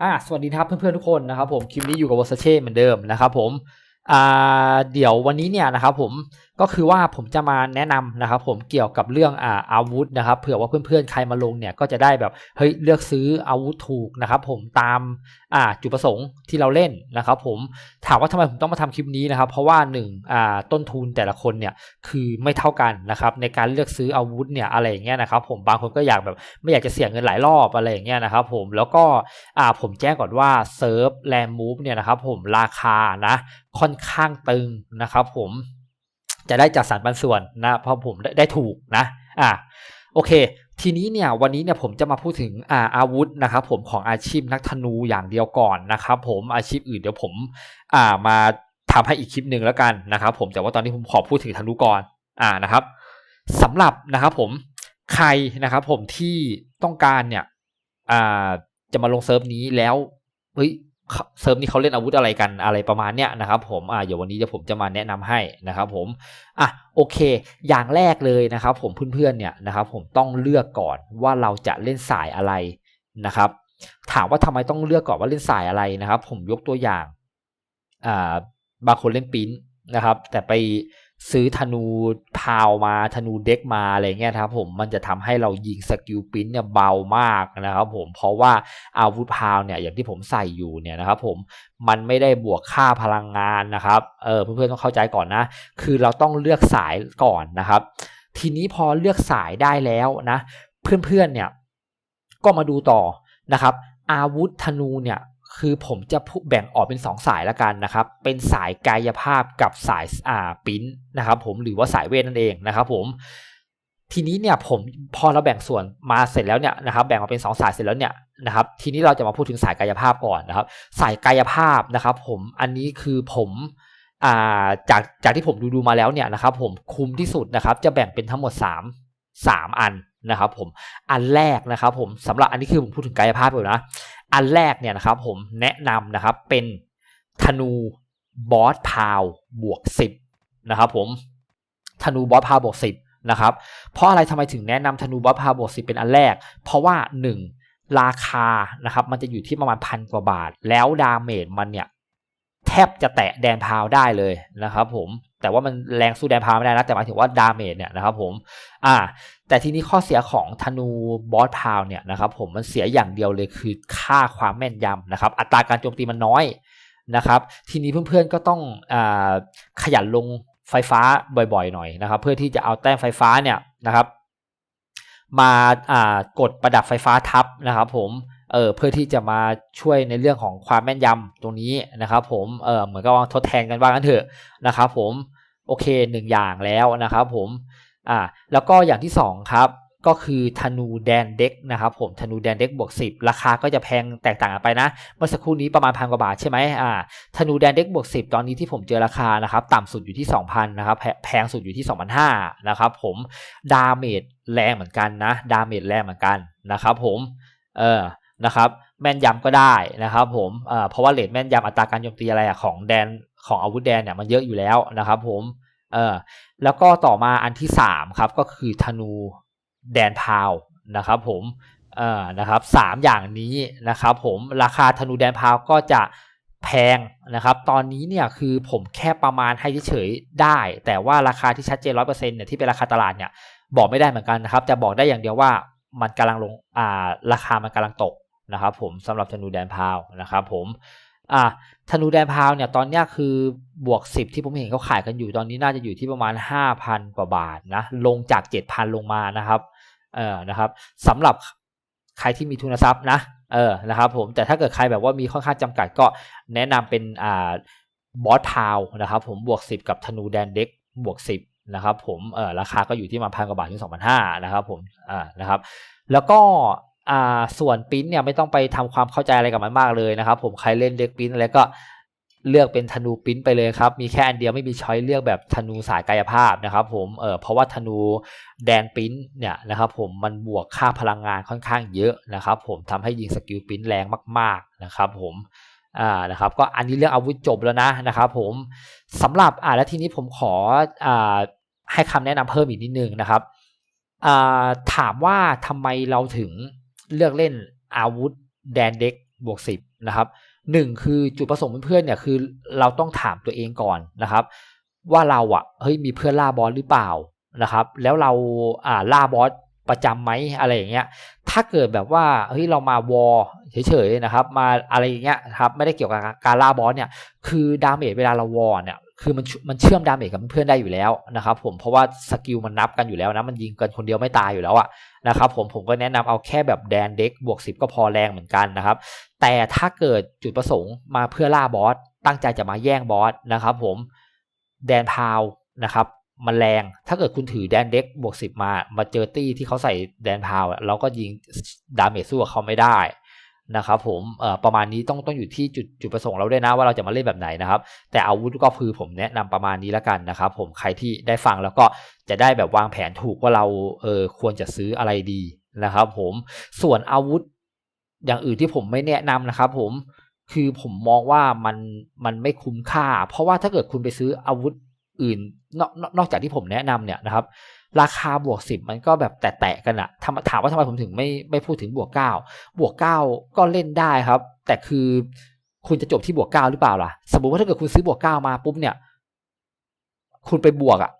อ่าสวัสดีครับเพื่อนๆทุกคนนะครับผมคลิปนี้อยู่กับวอสเช่เหมือนเดิมนะครับผมอ่าเดี๋ยววันนี้เนี่ยนะครับผม ก็คือว่าผมจะมาแนะนำนะครับผมเกี่ยวกับเรื่องอาอาวุธนะครับเผื่อว่าเพื่อนๆใครมาลงเนี่ยก็จะได้แบบเฮ้ยเลือกซื้ออาวุธถูกนะครับผมตามอ่าจุดประสงค์ที่เราเล่นนะครับผมถามว่าทำไมผมต้องมาทำคลิปนี้นะครับ เพราะว่าหนึ่งอ่าต้นทุนแต่ละคนเนี่ยคือไม่เท่ากันนะครับในการเลือกซื้ออาวุธเนี่ยอะไรอย่างเงี้ยนะครับผมบางคนก็อยากแบบไม่อยากจะเสี่ยงเงินหลายรอบอะไรอย่างเงี้ยนะครับผมแล้วก็อ่าผมแจ้งก่อนว่าเซิร์ฟแลนด์มูฟเนี่ยนะครับผมราคานะค่อนข้างตึงนะครับผม จะได้จัดสรรปันส่วนนะเพราะผมได้ถูกนะอ่าโอเค ทีนี้เนี่ยวันนี้เนี่ยผมจะมาพูดถึงอาอาวุธนะครับผมของอาชีพนักธนูอย่างเดียวก่อนนะครับผมอาชีพอื่นเดี๋ยวผมอ่ามาทำให้อีกคลิปหนึ่งแล้วกันนะครับผมแต่ว่าตอนนี้ผมขอพูดถึงธนูก่อนอ่านะครับสำหรับนะครับผมใครนะครับผมที่ต้องการเนี่ยอ่าจะมาลงเซิร์ฟนี้แล้วเฮ้ย เซิร์ฟนี้เขาเล่นอาวุธอะไรกันอะไรประมาณเนี้ยนะครับผมอ่าเดี๋ยววันนี้จะผมจะมาแนะนำให้นะครับผมอะโอเค อย่างแรกเลยนะครับผมเพื่อนๆเนี่ยนะครับผมต้องเลือกก่อนว่าเราจะเล่นสายอะไรนะครับ ถามว่าทำไมต้องเลือกก่อนว่าเล่นสายอะไรนะครับ ผมยกตัวอย่างอ่าบางคนเล่นปิ้นนะครับ แต่ไป ซื้อธนูพาวมาธนูเด็กมาอะไรเงี้ยครับผมมันจะทำให้เรายิงสกิลปิ้นเนี่ยเบามากนะครับผมเพราะว่าอาวุธพาวเนี่ยอย่างที่ผมใส่อยู่เนี่ยนะครับผมมันไม่ได้บวกค่าพลังงานนะครับเออเพื่อนๆต้องเข้าใจก่อนนะ คือเราต้องเลือกสายก่อนนะครับ ทีนี้พอเลือกสายได้แล้วนะ เพื่อนๆเนี่ยก็มาดูต่อนะครับ อาวุธธนูเนี่ย คือผมจะแบ่งออกเป็น 2 สายละกันนะครับ เป็นสายกายภาพกับสายอ่าปิ้นนะครับผมหรือว่าสายเวทนั่นเองนะครับผมทีนี้เนี่ยผมพอเราแบ่งส่วนมาเสร็จแล้วเนี่ยนะครับแบ่งมาเป็น 2 สายเสร็จแล้วเนี่ยนะครับทีนี้เราจะมาพูดถึงสายกายภาพก่อนนะครับ สายกายภาพนะครับ ผมอันนี้คือผมอ่าจากจากที่ผมดูดูมาแล้วเนี่ยนะครับ ผมคุมที่สุดนะครับ จะแบ่งเป็นทั้งหมด 3 3 อันนะครับผมอันแรกนะครับ ผมสำหรับอันนี้คือผมพูดถึงกายภาพอยู่นะ อันแรกเนี่ยนะครับผมแนะนำนะครับเป็นธนูบอสพาวบวก 10นะครับผมธนูบอสพาวบวก 10นะครับเพราะอะไรทำไมถึงแนะนำธนูบอสพาวบวก 10 เป็นอันแรก เพราะว่า 1 ราคานะครับมันจะอยู่ที่ประมาณพันกว่าบาท แล้วดาเมจมันเนี่ยแทบจะแตะแดนพาวได้เลยนะครับผม แต่ว่ามันแรงสู้แดนพาวไม่ได้นะ แต่หมายถึงว่าดาเมจเนี่ยนะครับผมอ่าแต่ทีนี้ข้อเสียของธนูบอสพาวเนี่ยนะครับผมมันเสียอย่างเดียวเลยคือค่าความแม่นยำนะครับ อัตราการโจมตีมันน้อยนะครับ ทีนี้เพื่อนๆก็ต้องอขยันลงไฟฟ้าบ่อยๆหน่อยนะครับ เพื่อที่จะเอาแต้มไฟฟ้าเนี่ยนะครับ มากดประดับไฟฟ้าทับนะครับ ผม เออเพื่อที่จะมาช่วยในเรื่องของความแม่นยำตรงนี้นะครับ ผมเออเหมือนกับว่าทดแทนกันบ้างกันเถอะนะครับผมโอเคหนึ่งอย่างแล้วนะครับผมอ่าแล้วก็อย่างที่2ครับก็คือธนูแดนเด็กนะครับผมธนูแดนเด็กบวก10 ราคาก็จะแพงแตกต่างกันไปนะ เมื่อสักครู่นี้ประมาณพันกว่าบาทใช่ไหมอ่าธนูแดนเด็กบวก10 ตอนนี้ที่ผมเจอราคานะครับต่ำสุดอยู่ที่ 2,000นะครับแพงสุดอยู่ที่ 2,500นะครับผมดาเมจแรงเหมือนกันนะดาเมจแรงเหมือนกันนะครับผมเออ นะครับแม่นยำก็ได้นะครับผมเพราะว่าเลทแม่นยำอัตราการโจมตีอะไรอะของแดนของอาวุธแดนเนี่ยมันเยอะอยู่แล้วนะครับผมเออแล้วก็ต่อมาอันที่3ครับก็คือธนูแดนพาวนะครับผมเออนะครับสามอย่างนี้นะครับผมราคาธนูแดนพาวก็จะแพงนะครับตอนนี้เนี่ยคือผมแค่ประมาณให้เฉยๆได้ แต่ว่าราคาที่ชัดเจนร้อยเปอร์เซ็นต์เนี่ยที่เป็นราคาตลาดเนี่ยบอกไม่ได้เหมือนกันนะครับจะบอกได้อย่างเดียวว่ามันกำลังลงอ่าราคามันกำลังตก นะครับผมสำหรับธนูแดนพาวนะครับผมอ่าธนูแดนพาวเนี่ยตอนนี้คือบวก 10 ที่ผมเห็นเขาขายกันอยู่ตอนนี้น่าจะอยู่ที่ประมาณ 5,000 กว่าบาทนะลงจาก 7,000 ลงมานะครับเออนะครับสำหรับใครที่มีทุนทรัพย์นะเออนะครับผมแต่ถ้าเกิดใครแบบว่ามีค่อนข้างจำกัดก็แนะนำเป็นอ่าบอสพาวนะครับผมบวก 10 กับธนูแดนเด็กบวก 10นะครับผมเออราคาก็อยู่ที่มาพันกว่าบาทถึง2,500นะครับผมอ่านะครับแล้วก็ อ่าส่วนปิ้นเนี่ยไม่ต้องไปทำความเข้าใจอะไรกับมันมากเลยนะครับผมใครเล่นเด็กปิ้นอะไรก็เลือกเป็นธนูปิ้นไปเลยครับ มีแค่อันเดียวไม่มีช้อยเลือกแบบธนูสายกายภาพนะครับ ผมเออเพราะว่าธนูแดนปิ้นเนี่ยนะครับผมมันบวกค่าพลังงานค่อนข้างเยอะนะครับ ผมทำให้ยิงสกิลปิ้นแรงมาก ๆนะครับ ผมอ่านะครับก็อันนี้เรื่องอาวุธจบแล้วนะนะครับ ผมสำหรับอ่าแล้วทีนี้ผมขออ่าให้คำแนะนำเพิ่มอีกนิดนึงนะครับอ่าถามว่าทำไมเราถึง เลือกเล่นอาวุธแดนเด็กบวกสิบนะครับหนึ่งคือจุดประสงค์เพื่อนเนี่ยคือเราต้องถามตัวเองก่อนนะครับ ว่าเราอะเฮ้ยมีเพื่อนล่าบอสหรือเปล่านะครับ แล้วเราอ่าล่าบอสประจำไหมอะไรอย่างเงี้ย ถ้าเกิดแบบว่าเฮ้ยเรามาวอเฉยๆนะครับ มาอะไรอย่างเงี้ยครับไม่ได้เกี่ยวกับการล่าบอสเนี่ยคือดาเมจเวลาเราวอเนี่ยคือมันมันเชื่อมดาเมจกับเพื่อนได้อยู่แล้วนะครับ ผมเพราะว่าสกิลมันนับกันอยู่แล้วนะมันยิงกันคนเดียวไม่ตายอยู่แล้วอะ นะครับผมผมก็แนะนำเอาแค่แบบแดนเด็กบวก 10 ก็พอแรงเหมือนกันนะครับ แต่ถ้าเกิดจุดประสงค์มาเพื่อล่าบอสตั้งใจจะมาแย่งบอสนะครับผมแดนพาวนะครับมันแรง ถ้าเกิดคุณถือแดนเด็กบวกสิบมา มาเจอตี้ที่เขาใส่แดนพาว เราก็ยิงดาเมจสู้กับเขาไม่ได้ นะครับผมประมาณนี้ต้องต้องอยู่ที่จุดจุดประสงค์เราด้วยนะว่าเราจะมาเล่นแบบไหนนะครับ แต่อาวุธก็คือผมแนะนำประมาณนี้แล้วกันนะครับ ผมใครที่ได้ฟังแล้วก็จะได้แบบวางแผนถูกว่าเราเออควรจะซื้ออะไรดีนะครับ ผมส่วนอาวุธอย่างอื่นที่ผมไม่แนะนำนะครับ ผมคือผมมองว่ามันมันไม่คุ้มค่า เพราะว่าถ้าเกิดคุณไปซื้ออาวุธ อื่นนอกนอกจากที่ผมแนะนำเนี่ยนะครับ ราคาบวกสิบมันก็แบบแตะๆกันอะถามว่าทำไมผมถึงไม่ไม่พูดถึงบวกเก้าบวกเก้าก็เล่นได้ครับ แต่คือคุณจะจบที่บวกเก้าหรือเปล่าล่ะ สมมติว่าถ้าเกิดคุณซื้อบวกเก้ามาปุ๊บเนี่ย คุณไปบวกอะ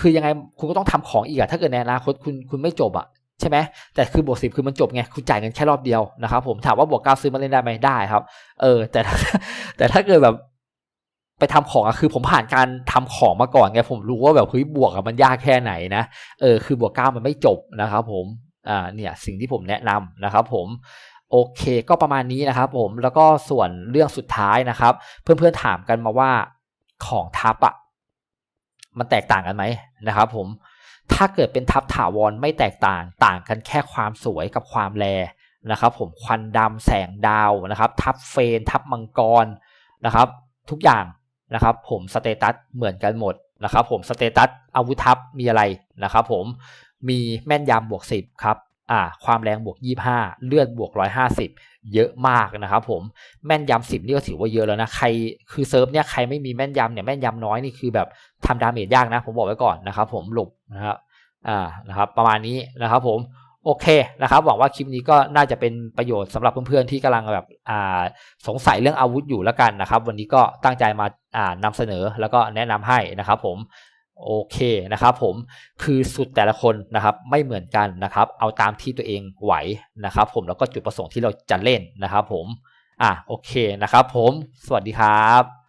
คือยังไงคุณก็ต้องทำของอีกอะถ้าเกิดในอนาคตคุณคุณไม่จบอะใช่ไหมแต่คือบวกสิบคือมันจบไงคุณจ่ายเงินแค่รอบเดียวนะครับผมถามว่าบวกเก้าซื้อมาเล่นได้ไหมได้ครับ เออ แต่แต่ถ้าเกิดแบบ ไปทำของอะคือผมผ่านการทำของมาก่อนไงผมรู้ว่าแบบเฮ้ยบวกอะมันยากแค่ไหนนะเออคือบวกเก้ามันไม่จบนะครับผมอ่าเนี่ยสิ่งที่ผมแนะนำนะครับผมโอเคก็ประมาณนี้นะครับผมแล้วก็ส่วนเรื่องสุดท้ายนะครับ เพื่อนๆถามกันมาว่าของทับอะมันแตกต่างกันไหมนะครับผมถ้าเกิดเป็นทับถาวรไม่แตกต่างต่างกันแค่ความสวยกับความแรนะครับผมควันดำแสงดาวนะครับ ทับเฟน ทับมังกรนะครับ ทุกอย่าง นะครับผมสเตตัสเหมือนกันหมดนะครับผมสเตตัสอาวุธทัพมีอะไรนะครับผมมีแม่นยำบวก 10 ครับอ่าความแรงบวก 25 เลือดบวก 150 เยอะมากนะครับผมแม่นยำ10นี่ก็ถือว่าเยอะแล้วนะใครคือเซิร์ฟเนี่ยใครไม่มีแม่นยำเนี่ยแม่นยำน้อยนี่คือแบบทำดาเมจยากนะผมบอกไว้ก่อนนะครับผมหลบนะครับอ่านะครับประมาณนี้นะครับผม โอเคนะครับหวังว่าคลิปนี้ก็น่าจะเป็นประโยชน์สำหรับเพื่อนๆที่กำลังแบบอ่าสงสัยเรื่องอาวุธอยู่แล้วกันนะครับ วันนี้ก็ตั้งใจมาอ่านำเสนอแล้วก็แนะนำให้นะครับผมโอเคนะครับผมคือสุดแต่ละคนนะครับไม่เหมือนกันนะครับ เอาตามที่ตัวเองไหวนะครับผมแล้วก็จุดประสงค์ที่เราจะเล่นนะครับผมอะโอเคนะครับผมสวัสดีครับ